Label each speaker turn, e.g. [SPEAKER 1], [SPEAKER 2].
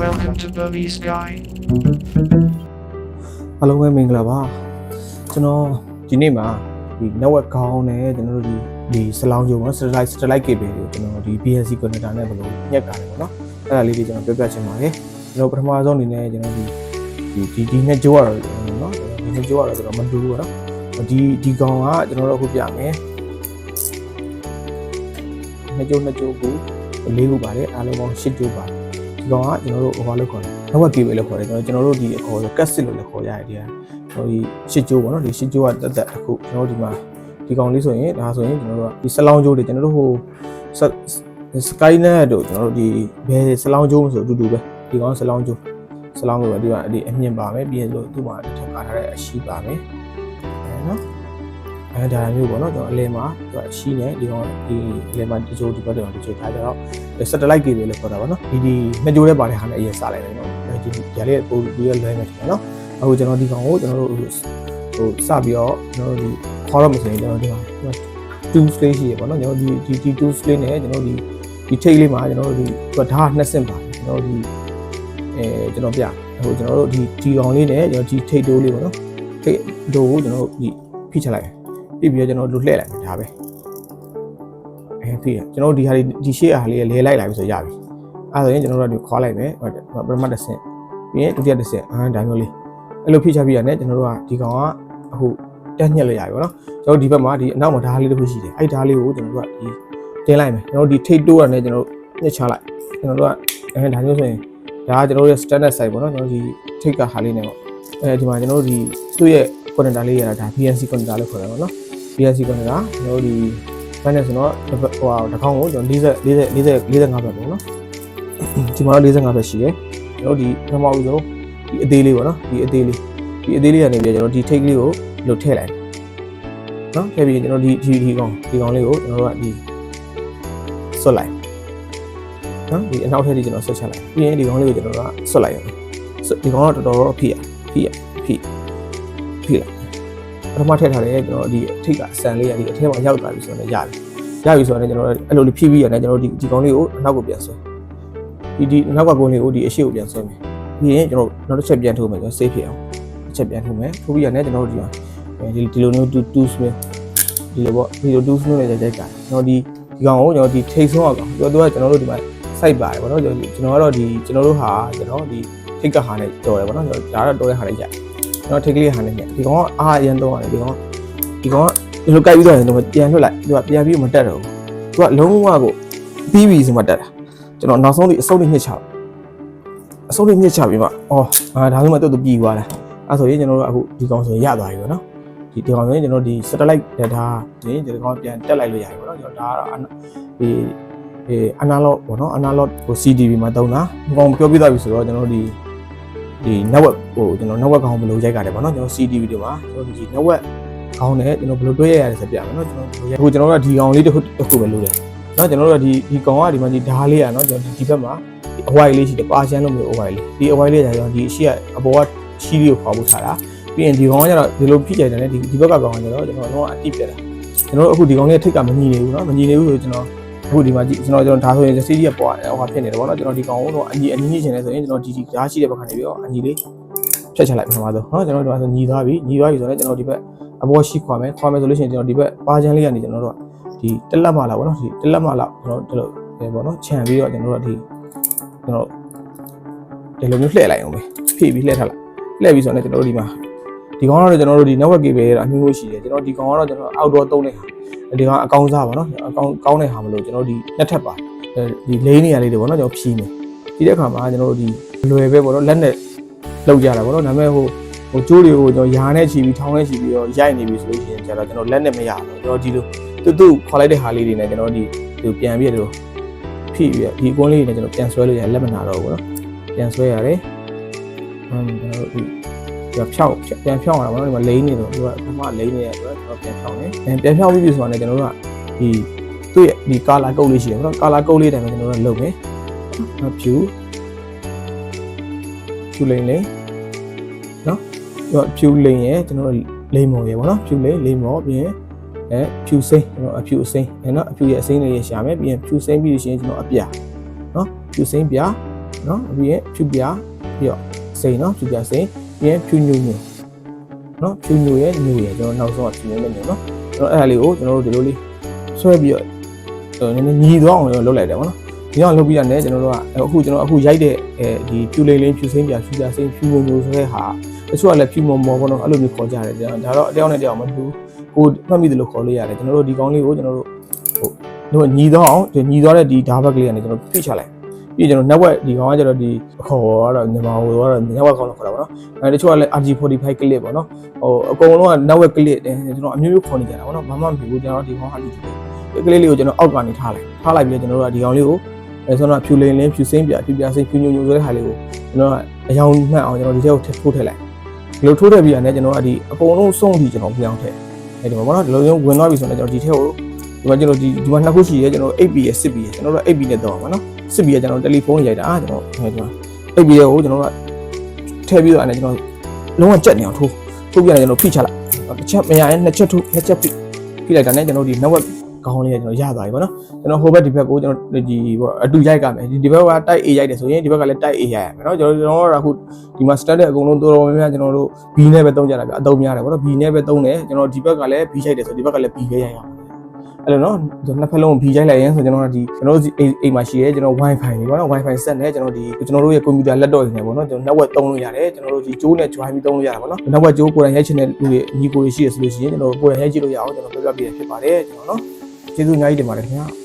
[SPEAKER 1] Welcome to Burmese Guy.
[SPEAKER 2] အားလုံးပဲမင်္ဂလာပါကျွန်တော်ဒီနေ့မှာဒီ network ကောင်းနဲ့ကျွန်တော်တို့ဒီဒီစလောင်းကြုံနော် satellite satellite cable ကိုကျွန်တော်ဒီ BNC connector နဲ့ဘယ်လိုညက်ကြတယ်ပေါ့နော်အဲ့ဒါလေးတွေကျွန်တော်ပြောပြချင်ပါတယ်ကျွန်တော်ပထမဆုံးအနေနဲ့ကျွန်တော်ဒီဒီဒီဒီနဲ့ကြိုးရတော့နော်ဒီနဲ့ကြိုးရတော့ကျွန်တော်မတူဘူးပေါ့နော်ဒီဒီကောင်ကကျွန်တော်တို့အခုပြမယ်နှစ်ကြိုးနှစ်ကြိုးကိုလေးခုပါတယ်အားလုံးပေါင်း၈ကြိုးပါတယ် ဒီကောင်ကကျွန်တော်တို့ဟိုဘာလို့ခေါ်လဲ network cable လို့ခေါ်တယ်ကျွန်တော်ကျွန်တော်တို့ဒီအခေါ်ဆို cassette လို့လည်းခေါ်ရတယ်ဒီကဟိုဒီရှစ်ကြိုးပေါ့နော်ဒီရှစ်ကြိုးကတက်တက်အခုကျွန်တော်တို့ဒီမှာဒီကောင်လေးဆိုရင်ဒါဆိုရင်ကျွန်တော်တို့ကဒီစလောင်းကြိုးတွေကျွန်တော်တို့ဟို Skynet တို့ကျွန်တော်တို့ဒီဘယ်စလောင်းကြိုးမဆိုအတူတူပဲဒီကောင်စလောင်းကြိုးစလောင်းလို့ပဲဒီကဒီအမြင့်ပါမယ်ပြီးရင်လို့သူ့မှာတစ်ထပ်ကာထားတဲ့အရှိပါမယ်အဲနော် အဲဒါမျိုးပေါ့နော်ကျွန်တော်အလဲမှာသူကအရှိနေဒီကောင်ဒီအလဲမှာဒီကြိုးဒီဘက်တော့ဒီကြိုးထားကြတော့ satellite cable လို့ခေါ်တာပါနော်ဒီဒီနှစ်ကြိုးလေးပါတဲ့ဟာနဲ့အရင်စလိုက်တယ်နော်ဒီဒီလေးပို့ပြီးတော့လွှဲမယ်ထင်တယ်နော်အခုကျွန်တော်ဒီကောင်ကိုကျွန်တော်တို့ဟိုဟိုစပြီးတော့ကျွန်တော်တို့ဒီခေါ်ရမစရင်ကျွန်တော်ဒီမှာ tools လေးရှိရပါတော့ကျွန်တော်ဒီဒီဒီ tools လေးနဲ့ကျွန်တော်ဒီဒီ take လေးမှာကျွန်တော်တို့ဒီသူကဓာတ်နှစ်ဆင့်ပါကျွန်တော်ဒီအဲကျွန်တော်ပြဟိုကျွန်တော်တို့ဒီဒီကောင်လေးနဲ့ကျွန်တော်ဒီ take တိုးလေးပေါ့နော် take တိုးကိုကျွန်တော်တို့ဒီဖိချလိုက် ပြီးပြီးတော့ကျွန်တော်တို့လှည့်လိုက်မှာဒါပဲအဲဖိရကျွန်တော်တို့ဒီဟာဒီဒီရှေ့အားလေးလဲလိုက်လိုက်ပြီဆိုရပြီအဲဆိုရင်ကျွန်တော်တို့ကဒီခွာလိုက်မယ်ပရမတ်တစ်ဆင့်ပြီးရင်ဒုတိယတစ်ဆင့်အာဒါမျိုးလေးအဲ့လိုဖိချပြီးရတယ်ကျွန်တော်တို့ကဒီကောင်ကအခုတက်ညက်လိုက်ရပြီပေါ့နော်ကျွန်တော်ဒီဘက်မှာဒီအနောက်မှာဓာတ်လေးတစ်ခုရှိတယ်အဲ့ဓာတ်လေးကိုကျွန်တော်တို့ကဒီတင်းလိုက်မယ်ကျွန်တော်ဒီထိတ်တိုးရနဲ့ကျွန်တော်တို့ညှစ်ချလိုက်ကျွန်တော်တို့ကအဲဒါမျိုးဆိုရင်ဒါကကျွန်တော်တို့ရဲ့ standard size ပေါ့နော်ကျွန်တော်ဒီထိတ်ကဟာလေးနဲ့ပေါ့အဲဒီမှာကျွန်တော်တို့ဒီသူ့ရဲ့ connector လေးရတာဒါ BNC connector လို့ခေါ်တယ်ပေါ့နော် BNC connector ကျွန်တော်တို့ဒီဘယ်နဲ့ဆိုတော့ဟိုဟာတစ်ခေါက်ကိုကျွန်တော်40 40 40 45ဘက်ပေါ့နော်ဒီမှာတော့45ဘက်ရှိတယ်ကျွန်တော်ဒီပထမဦးဆုံးဒီအသေးလေးပေါ့နော်ဒီအသေးလေးဒီအသေးလေးကနေပြီးကျွန်တော်ဒီထိတ်ကလေးကိုလို့ထည့်လိုက်နော်ထည့်ပြီးကျွန်တော်ဒီဒီဒီကောင်ဒီကောင်လေးကိုကျွန်တော်တို့ကဒီဆွတ်လိုက်နော်ဒီအနောက်ထည့်ဒီကျွန်တော်ဆွတ်ချလိုက်ပြီးရင်ဒီကောင်လေးကိုကျွန်တော်တို့ကဆွတ်လိုက်ရမယ်ဆွတ်ဒီကောင်ကတော့တော်တော်ဖိရဖိရဖိဖိလိုက် ပထမထည့်ထားတယ်ကျွန်တော်ဒီအထိတ်ကအစံလေးရဒီအထက်မှာရောက်သွားပြီဆိုတော့ရတယ်ရပြီဆိုတော့ကျွန်တော်အဲ့လိုလေးဖိပြီးရတယ်ကျွန်တော်ဒီဒီကောင်လေးကိုအနောက်ကိုပြန်ဆွဲဒီဒီနောက်ကကုန်းလေးကိုဒီအရှိကိုပြန်ဆွဲမယ်ပြီးရင်ကျွန်တော်နောက်တစ်ချက်ပြန်ထိုးမယ်ကျွန်တော် save ဖြစ်အောင်တစ်ချက်ပြန်ထိုးမယ်ထိုးပြီးရတယ်ကျွန်တော်တို့ဒီမှာဒီဒီလိုမျိုးတူတူစပဲဒီလိုပေါ့ဒီလိုတူစမျိုးနဲ့ရိုက်ရိုက်တာကျွန်တော်ဒီဒီကောင်ကိုကျွန်တော်ဒီထိတ်ဆုံးအောင်ကောင်သူကကျွန်တော်တို့ဒီမှာ site ပါတယ်ပေါ့နော်ကျွန်တော်ကတော့ဒီကျွန်တော်တို့ဟာကျွန်တော်ဒီထိတ်ကဟာနဲ့တော်တယ်ပေါ့နော်ကျွန်တော်ဒါတော့တော်တဲ့ဟာနဲ့ရိုက် ကျွန်တော်ထိတ်ကလေးဟာနဲ့ညက်ဒီကောင်ကအားအရင်တော့ရတယ်ဒီကောင်ဒီကောင်ကဒီလိုကြိုက်ပြီးတော့ရင်တော့ပြန်လွှတ်လိုက်သူကပြန်ပြီးမတက်တော့ဘူးသူကလုံးဝကိုပြီးပြီဆိုမှတက်တာကျွန်တော်နောက်ဆုံးဒီအစုံလေးညှစ်ချအစုံလေးညှစ်ချပြီးမှအော်အာဒါဆိုမှတော်တော်ပြီးသွားတယ်အဲဆိုရင်ကျွန်တော်တို့အခုဒီကောင်ဆိုရင်ရသွားပြီပေါ့နော်ဒီဒီကောင်ဆိုရင်ကျွန်တော်ဒီ satellite data နေဒီကောင်ပြန်တက်လိုက်လို့ရတယ်ပေါ့နော်ကျွန်တော်ဒါကတော့ဒီအဲ analog ပေါ့နော် analog ကို CDB မှာတုံးတာဒီကောင်ပြောပြသွားပြီဆိုတော့ကျွန်တော်ဒီ ဒီ network ဟိုကျွန်တော် network ကောင်ဘယ်လိုရိုက်ကြတယ်ပေါ့နော်ကျွန်တော် CTV တွေမှာကျွန်တော်ဒီ network ကောင်နဲ့ကျွန်တော်ဘယ်လိုတွဲရရလဲဆိုပြမယ်နော်ကျွန်တော်အခုကျွန်တော်တို့ကဒီကောင်လေးတစ်ခုတစ်ခုပဲလုပ်တယ်နော်ကျွန်တော်တို့ကဒီဒီကောင်ကဒီမှာဒီဓာလေးอ่ะနော်ကျွန်တော်ဒီဘက်မှာဒီအဝိုင်လေးရှိတယ်ပါရှန်လို့မျိုးအဝိုင်လေးဒီအဝိုင်လေးကကျွန်တော်ဒီအရှိကအပေါ်ကရှိလေးကိုခွာဖို့ထားတာပြီးရင်ဒီကောင်ကကျတော့ဒီလိုဖြစ်ကြတယ်လေဒီဒီဘက်ကကောင်ကကျတော့ကျွန်တော်တော့အတိပြတယ်ကျွန်တော်တို့အခုဒီကောင်လေးထိတ်ကမညီနေဘူးနော်မညီနေဘူးဆိုကျွန်တော် ခုဒီမှာကြည့်ကျွန်တော်ကျွန်တော်ဒါဆိုရင် CD ကပေါ်ဟိုဖြစ်နေတယ်ဗောနော်ကျွန်တော်ဒီကောင်တော့အညီအညီညှိချင်တယ်ဆိုရင်ကျွန်တော်ဒီဒီရားရှိတဲ့ဘက်ကနေပြီးတော့အညီလေးဖြတ်ချလိုက်ပထမဆုံးနော်ကျွန်တော်ဒီမှာဆိုညီသွားပြီညီသွားပြီဆိုတော့ကျွန်တော်ဒီဘက်အပေါ်ရှိခွာမယ်ခွာမယ်ဆိုလို့ရှိရင်ကျွန်တော်ဒီဘက်ပါချန်လေးကနေကျွန်တော်တို့ကဒီတက်လက်မလာဗောနော်ဒီတက်လက်မလာကျွန်တော်တို့ဒီလိုဗောနော်ခြံပြီးတော့ကျွန်တော်တို့ဒီကျွန်တော်ဒီလိုမျိုးလှည့်လိုက်အောင်ပဲဖြည့်ပြီးလှည့်ထားလိုက်လှည့်ပြီးဆိုတော့ကျွန်တော်တို့ဒီမှာ ဒီကောင်ကတော့ကျွန်တော်တို့ဒီ network cable ရတာအမျိုးမျိုးရှိတယ်ကျွန်တော်ဒီကောင်ကတော့ကျွန်တော် outdoor သုံးတဲ့ဟာဒီကောင်အကောင်းစားပါနော်အကောင်းကောင်းတဲ့ဟာမလို့ကျွန်တော်ဒီနှစ်ထပ်ပါဒီလေးနေရာလေးတွေပေါ့နော်ကျွန်တော်ဖြီးမယ်ဒီတဲ့အခါမှာကျွန်တော်တို့ဒီလွယ်ပဲပေါ့နော်လက်နဲ့လောက်ကြတာပေါ့နော်ဒါပေမဲ့ဟိုဟိုကျိုးတွေကိုကျွန်တော်ယာနဲ့ချီပြီးထောင်းနဲ့ချီပြီးတော့ရိုက်နေပြီဆိုလို့ရှိရင်ကျတော့ကျွန်တော်လက်နဲ့မရဘူးကျွန်တော်ဒီလိုတူတူခေါ်လိုက်တဲ့ဟာလေးတွေနဲ့ကျွန်တော်ဒီဒီပြန်ပြီးတော့ဖြည့်ပြီးဒီအကွန်းလေးတွေနဲ့ကျွန်တော်ပြန်ဆွဲလို့ရလက်မနာတော့ဘူးနော်ပြန်ဆွဲရတယ်ဟမ်ကျွန်တော်တို့ဒီ ပြန်ဖြောက်ပြန်ဖြောက်ရတာပေါ့နော်ဒီမှာလိမ့်နေတော့သူကပထမလိမ့်နေတဲ့အတွက်ကျွန်တော်ပြန်ဖြောက်တယ်အဲပြန်ဖြောက်ပြီးပြီဆိုတာနဲ့ကျွန်တော်တို့ကဒီသူ့ရဲ့ဒီကာလာကုတ်လေးရှိတယ်ပေါ့နော်ကာလာကုတ်လေးတိုင်းမှာကျွန်တော်တို့လုပ်မယ်နော်ဖြူဖြူလိမ့်လိမ့်နော်ပြီးတော့ဖြူလိမ့်ရဲ့ကျွန်တော်တို့လိမ့်မော်ရဲ့ပေါ့နော်ဖြူလိမ့်လိမ့်မော်ပြီးရင်အဲဖြူစိမ့်ကျွန်တော်အဖြူအစိမ့်အဲနော်အဖြူရဲ့အစိမ့်လေးရရှာမယ်ပြီးရင်ဖြူစိမ့်ပြီးလို့ရှိရင်ကျွန်တော်အပြာနော်ဖြူစိမ့်ပြနော်ပြီးရင်ဖြူပြပြီးတော့စိန်နော်ဖြူပြစိန်ပြီး ရင်ဖြူညူညူနော်ဖြူညူရဲ့ညူရဲ့ကျွန်တော်နောက်ဆုံးကဖြူညူရဲ့ညူနော်ကျွန်တော်အဲ့ဒါလေးကိုကျွန်တော်တို့ဒီလိုလေးဆွဲပြီးတော့ဟိုနည်းနည်းညီသွားအောင်လုပ်လိုက်တယ်ဗောနော်ဒီအောင်လုပ်ပြီးတာနဲ့ကျွန်တော်တို့ကအခုကျွန်တော်အခုရိုက်တဲ့အဲဒီဖြူလေးလေးဖြူစိန်ပြဖြူပြစိန်ဖြူညူညူဆိုတဲ့ဟာတချို့ကလည်းဖြူမော်မော်ဗောနော်အဲ့လိုမျိုးခေါ်ကြတယ်ဒါတော့အတယောက်နဲ့တယောက်မတူကိုမှတ်မိတယ်လို့ခေါ်လို့ရတယ်ကျွန်တော်တို့ဒီကောင်းလေးကိုကျွန်တော်တို့ဟိုတို့ညီသွားအောင်ညီသွားတဲ့ဒီဓာတ်ဘက်ကလေးကနေကျွန်တော်ပြစ်ချလိုက် ပြီးကျွန်တော် network ဒီကောင်ကကျတော့ဒီခေါ်ကတော့မြန်မာဟိုကတော့ network ကောင်းလို့ခေါ်တာပေါ့နော်အဲတချို့ကလည်း RG45 clip ပေါ့နော်ဟိုအကုန်လုံးက network clip တယ်ကျွန်တော်အမျိုးမျိုးခေါ်နေကြတာပေါ့နော်ဘာမှမဖြစ်ဘူးကျွန်တော်ဒီကောင် RG ဒီကလေးလေးကိုကျွန်တော်အောက်ကနေထားလိုက်ထားလိုက်ပြီးတော့ကျွန်တော်တို့ကဒီကောင်လေးကိုအဲဆိုတော့ဖြူလင်းလင်းဖြူစိမ့်ပြဖြူပြစိမ့်ဖြူညုံညုံဆိုတဲ့ဟာလေးကိုကျွန်တော်ကအယောင်မှတ်အောင်ကျွန်တော်ဒီထဲကိုထိုးထည့်လိုက်ဒီလိုထိုးထည့်ပြီးရတယ်ကျွန်တော်ကဒီအကုန်လုံးစုံပြီးကျွန်တော်ပြောင်းထည့်အဲဒီမှာပေါ့နော်ဒီလိုမျိုးဝင်သွားပြီဆိုတော့ကျွန်တော်ဒီထဲကိုဒီမှာကျွန်တော်ဒီဒီမှာနှစ်ခုရှိရဲကျွန်တော် 8B ရဲ့ 10B ရဲ့ကျွန်တော်တို့ 8B နဲ့တော့ပါနော် စစ်ပြီးတော့ကျွန်တော်တယ်လီဖုန်းရိုက်တာအာကျွန်တော်ဟဲ့ကျွန်တော်အိပ်ပြီးတော့ကျွန်တော်ကထည့်ပြီးတော့အဲ့ကျွန်တော်လုံးဝကြက်နေအောင်ထိုးထိုးပြရတယ်ကျွန်တော်ဖိချလိုက်တစ်ချက်မရရင်နှစ်ချက်ထိုးနှစ်ချက်ဖိဖိလိုက်တာနဲ့ကျွန်တော်ဒီ network ကောင်းလေးကျွန်တော်ရသွားပြီပေါ့နော်ကျွန်တော်ဟိုဘက်ဒီဘက်ကိုကျွန်တော်ဒီပေါ့အတူရိုက်ကမယ်ဒီဘက်ကတိုက် A ရိုက်တယ်ဆိုရင်ဒီဘက်ကလည်းတိုက် A ရိုက်ရမယ်နော်ကျွန်တော်ကျွန်တော်ကအခုဒီမှာ standard အကုန်လုံးတော်တော်များများကျွန်တော်တို့ B နဲ့ပဲသုံးကြတာဗျအသုံးများတယ်ပေါ့နော် B နဲ့ပဲသုံးတယ်ကျွန်တော်ဒီဘက်ကလည်း B ရိုက်တယ်ဆိုဒီဘက်ကလည်း B ပဲရိုက်ရအောင် အဲ့လိုနော်နှစ်ဖက်လုံး B ရိုက်လိုက်ရင်ဆိုကျွန်တော်ကဒီကျွန်တော်တို့အိမ်မှာရှိရဲကျွန်တော် Wi-Fi တွေပေါ့နော် Wi-Fi set နဲ့ကျွန်တော်ဒီကျွန်တော်တို့ရဲ့ကွန်ပျူတာ laptop တွေနဲ့ပေါ့နော်ကျွန်တော် network သုံးလို့ရတယ်ကျွန်တော်တို့ဒီကြိုးနဲ့ join ပြီးသုံးလို့ရတာပေါ့နော် network ကြိုးကိုယ်တိုင်ရိုက်ချင်တဲ့လူတွေညီကိုတွေရှိရဆိုလို့ရှိရင်ကျွန်တော်ကိုယ်တိုင်ရိုက်ကြည့်လို့ရအောင်ကျွန်တော်ပြပြပေးရဖြစ်ပါတယ်ကျွန်တော်နော်ကျေးဇူးအများကြီးတင်ပါတယ်ခင်ဗျာ